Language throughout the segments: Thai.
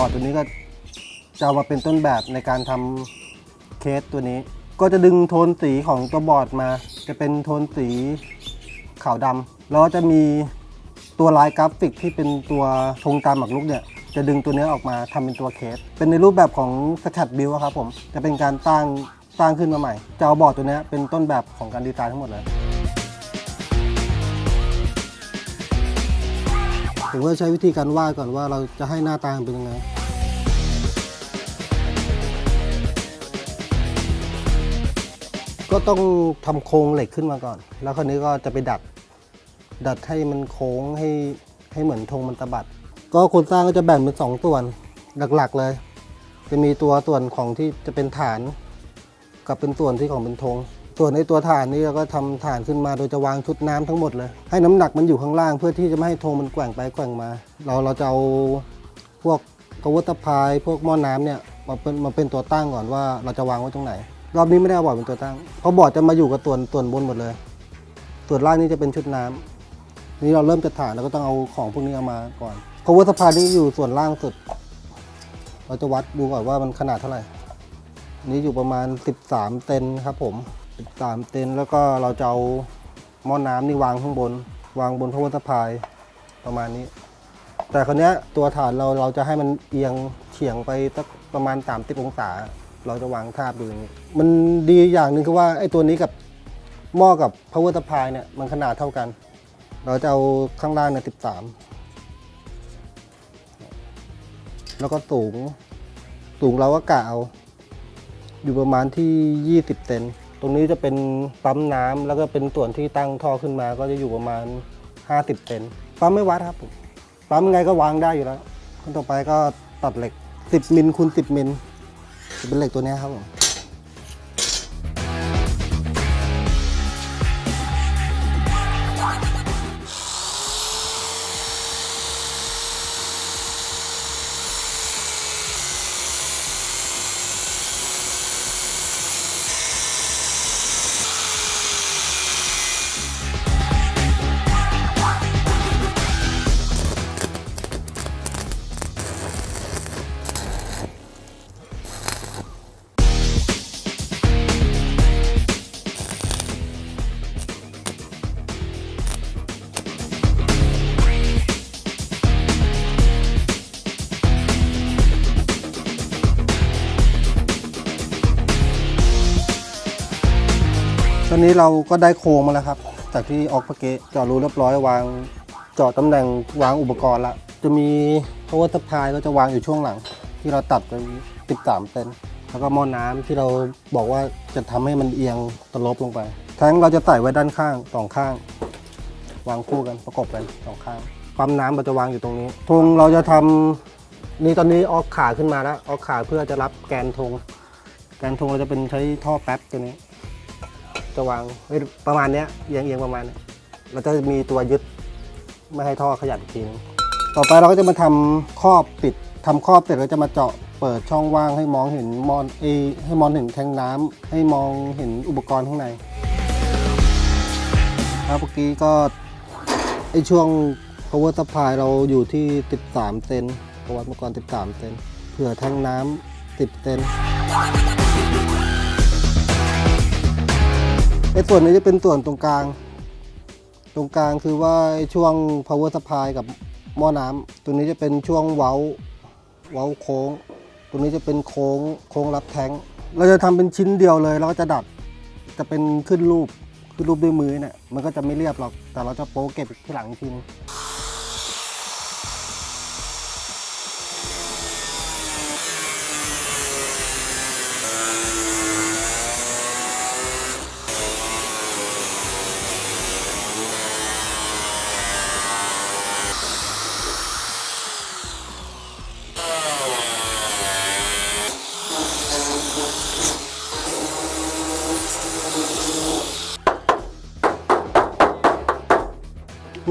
บอร์ดตัวนี้ก็จะเอามาเป็นต้นแบบในการทำเคสตัวนี้ ก็จะดึงโทนสีของตัวบอร์ดมา จะเป็นโทนสีขาวดำแล้วก็จะมีตัวลายกราฟิกที่เป็นตัวธงตามหมากรุกเนี่ยจะดึงตัวเนี้ยออกมาทำเป็นตัวเคส เป็นในรูปแบบของสแคตบิลครับผม จะเป็นการตั้งสร้างขึ้นมาใหม่ จะเอาบอร์ดตัวนี้เป็นต้นแบบของการดีไซน์ทั้งหมดเลย ผมก็ใช้วิธีการวาดก่อนว่าเราจะให้หน้าตาเป็นยังไงก็ต้องทำโครงเหล็กขึ้นมาก่อน แล้วคราวนี้ก็จะไปดัด ดัดให้มันโค้งให้ให้เหมือนธงมันตะบัด ก็ครงสร้างก็จะแบ่งเป็นสองส่วนหลักๆเลย จะมีตัวส่วนของที่จะเป็นฐาน กับเป็นส่วนที่ของเป็นธง ส่วนในตัวฐานนี่เราก็ทำฐานขึ้นมาโดยจะวางชุดน้ำทั้งหมดเลย ให้น้ำหนักมันอยู่ข้างล่างเพื่อที่จะไม่ให้ธงมันแกว่งไปแกว่งมา เราเราจะเอาพวกกระวุธพายพวกหม้อน้ำเนี่ยมาเป็นมาเป็นตัวตั้งก่อนว่าเราจะวางไว้ตรงไหน รอบนี้ไม่ได้เอาบอร์ดเป็นตัวตั้ง เพราะบอร์ดจะมาอยู่กับส่วนส่วนบนหมดเลย ส่วนล่างนี่จะเป็นชุดน้ำนี่เราเริ่มจะฐานเราก็ต้องเอาของพวกนี้เอามาก่อนกระวุธพายนี่อยู่ส่วนล่างสุด เราจะวัดดูก่อนว่ามันขนาดเท่าไหร่ นี่อยู่ประมาณ 13 เซนครับผม 13เซนแล้วก็เราจะเอาหม้อน้ำนี่วางข้างบน วางบนพระวสะพายประมาณนี้ แต่คราวเนี้ตัวฐานเราเราจะให้มันเอียงเฉียงไปสักประมาณ30องศา เราจะวางทาบดูอย่างนี้ มันดีอย่างหนึ่งคือว่าไอ้ตัวนี้กับหม้อกับพระวสะพายเนี่ยมันขนาดเท่ากัน เราจะเอาข้างล่างเนี่ย13แล้วก็สูง สูงเราก็กะเอา อยู่ประมาณที่ 20 เซน ตรงนี้จะเป็นปั๊มน้ำแล้วก็เป็นส่วนที่ตั้งท่อขึ้นมาก็จะอยู่ประมาณ 50เซนปั๊มไม่วัดครับผมปั๊มไงก็วางได้อยู่แล้วขั้นต่อไปก็ตัดเหล็ก 10มิลคูณ10มิลจะเป็นเหล็กตัวนี้ครับผม ตอนนี้เราก็ได้โครงมาแล้วครับ จากที่ออกปะเกะเจาะรูเรียบร้อยวางเจาะตำแหน่งวางอุปกรณ์ละจะมี power supply ก็จะวางอยู่ช่วงหลัง ที่เราตัดไป13เซนแล้วก็หม้อน้ำที่เราบอกว่าจะทำให้มันเอียงตลบลงไปแท้งเราจะใส่ไว้ด้านข้างสองข้าง วางคู่กันประกบกันสองข้างปั๊มน้ำเราจะวางอยู่ตรงนี้ธงเราจะทำนี่ตอนนี้ออกขาขึ้นมาแล้วออกขาเพื่อจะรับแกนธงแกนธงเราจะเป็นใช้ท่อแป๊บตัวนี้ จะวางไว้ประมาณเนี้ยเอียงเอียงประมาณเนี้เราจะมีตัวยึดไม่ให้ท่อขยับอีกทีนึงต่อไปเราก็จะมาทำครอบปิดทำครอบเสร็จเราจะมาเจาะเปิดช่องว่างให้มองเห็นมอนเอให้มองเห็นแทงน้ำให้มองเห็นอุปกรณ์ข้างในครับเมื่อกี้ก็ไอช่วง power supply เราอยู่ที่ 13 เซนประวัติเมื่อก่อน 13 เซนเผื่อแทงน้ำ10 เซน ไอ้ส่วนนี้จะเป็นส่วนตรงกลาง ตรงกลางคือว่าช่วง power supply กับหม้อน้ำตัวนี้จะเป็นช่วงเว้า เว้าโค้ง ตัวนี้จะเป็นโค้งโค้งรับแทงเราจะทำเป็นชิ้นเดียวเลยแล้วก็จะดัด จะเป็นขึ้นรูปขึ้นรูปด้วยมือเนี่ยมันก็จะไม่เรียบหรอกแต่เราจะโป๊เก็บที่หลังทีนึง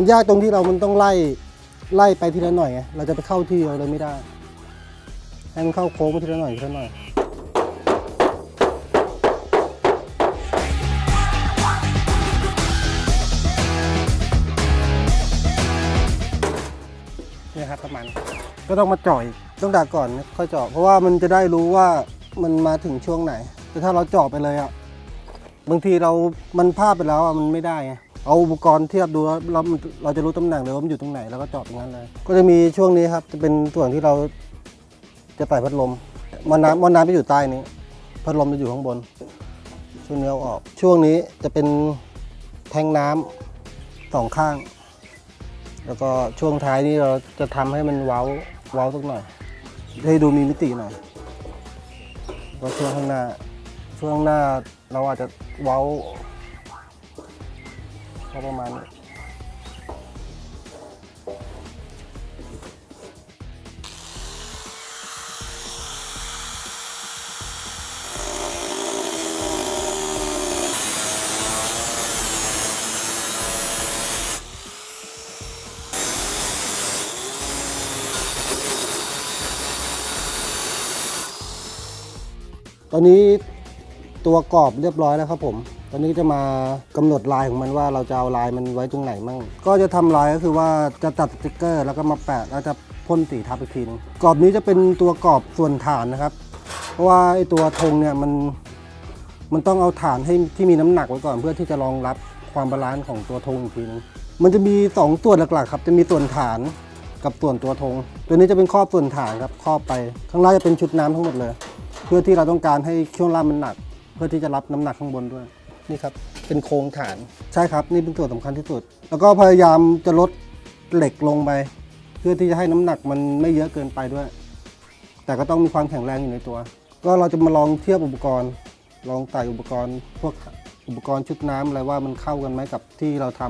มันยากตรงที่เรามันต้องไล่ไล่ไปทีละหน่อยไงเราจะไปเข้าที่เราเลยไม่ได้ให้มันเข้าโค้งไปทีละหน่อยทีละหน่อยเนี่ยครับประมาณก็ต้องมาจ่อยต้องดักก่อนค่อยเจาะเพราะว่ามันจะได้รู้ว่ามันมาถึงช่วงไหน แต่ถ้าเราเจาะไปเลยอะบางทีเรามันพลาดไปแล้วอะมันไม่ได้ไง เอาอุปกรณ์เทียบดูแล้วเราเราจะรู้ตำแหน่งเลยว่ามันอยู่ตรงไหนแล้วก็จาะตรงนั้นเลย ก็จะมีช่วงนี้ครับจะเป็นส่วนที่เราจะใส่พัดลมมอน้ำมอน้ำจะอยู่ใต้นี้ พัดลมจะอยู่ข้างบน ช่วงนี้เอาออก ช่วงนี้จะเป็นแทงน้ำสองข้าง แล้วก็ช่วงท้ายนี้เราจะทำให้มันเว้าเว้าสักหน่อย ให้ดูมีมิติหน่อยแล้วช่วงข้างหน้า ช่วงข้างหน้าเราอาจจะเว้า ก็ประมาณนี้ตอนนี้ตัวกรอบเรียบร้อยแล้วครับผม ตอนนี้จะมากำหนดลายของมันว่าเราจะเอาลายมันไว้ตรงไหนมั่ง ก็จะทำลายก็คือว่าจะตัดสติกเกอร์ แล้วก็มาแปะแล้วจะพ่นสีทับอีกทีนึงกรอบนี้จะเป็นตัวกรอบส่วนฐานนะครับ เพราะว่าไอตัวธงเนี่ยมันมันต้องเอาฐานให้ที่มีน้ำหนักไว้ก่อน เพื่อที่จะรองรับความบาลานซ์ของตัวธงอีกทีนึงมันจะมีสองส่วนหลักๆครับ จะมีส่วนฐานกับส่วนตัวธงตัวนี้จะเป็นครอบส่วนฐานครับครอบไป ข้างล่างจะเป็นชุดน้ำทั้งหมดเลย เพื่อที่เราต้องการให้ช่วงล่างมันหนัก เพื่อที่จะรับน้ำหนักข้างบนด้วย นี่ครับเป็นโครงฐานใช่ครับ นี่เป็นตัวสำคัญที่สุด แล้วก็พยายามจะลดเหล็กลงไป เพื่อที่จะให้น้ำหนักมันไม่เยอะเกินไปด้วย แต่ก็ต้องมีความแข็งแรงอยู่ในตัว ก็เราจะมาลองเทียบอุปกรณ์ ลองใส่อุปกรณ์ พวกอุปกรณ์ชุดน้ำอะไรว่ามันเข้ากันไหมกับที่เราท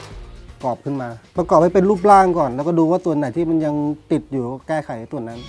ำกรอบขึ้นมา ประกอบให้เป็นรูปร่างก่อน แล้วก็ดูว่าตัวไหนที่มันยังติดอยู่ก็แก้ไขตัวนั้น